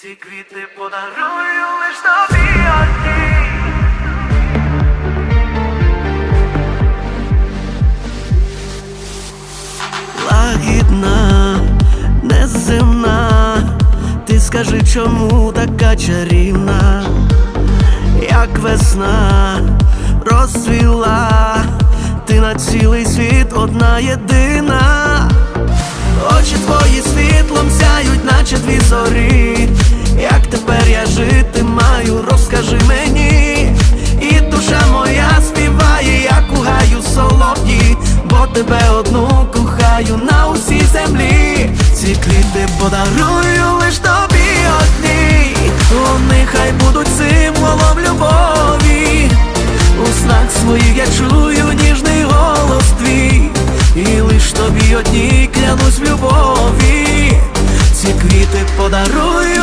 Ці квіти подарую лиш тобі одній. Лагідна, неземна, ти скажи, чому така чарівна, як весна розцвіла, ти на цілий світ одна єдина, очі твої світлом сяють, наче дві зорі, тебе одну кохаю на усій землі. Ці квіти подарую лиш тобі одній. Вони хай будуть символом любові. У снах своїх я чую ніжний голос твій. І лиш тобі одні клянусь в любові. Ці квіти подарую.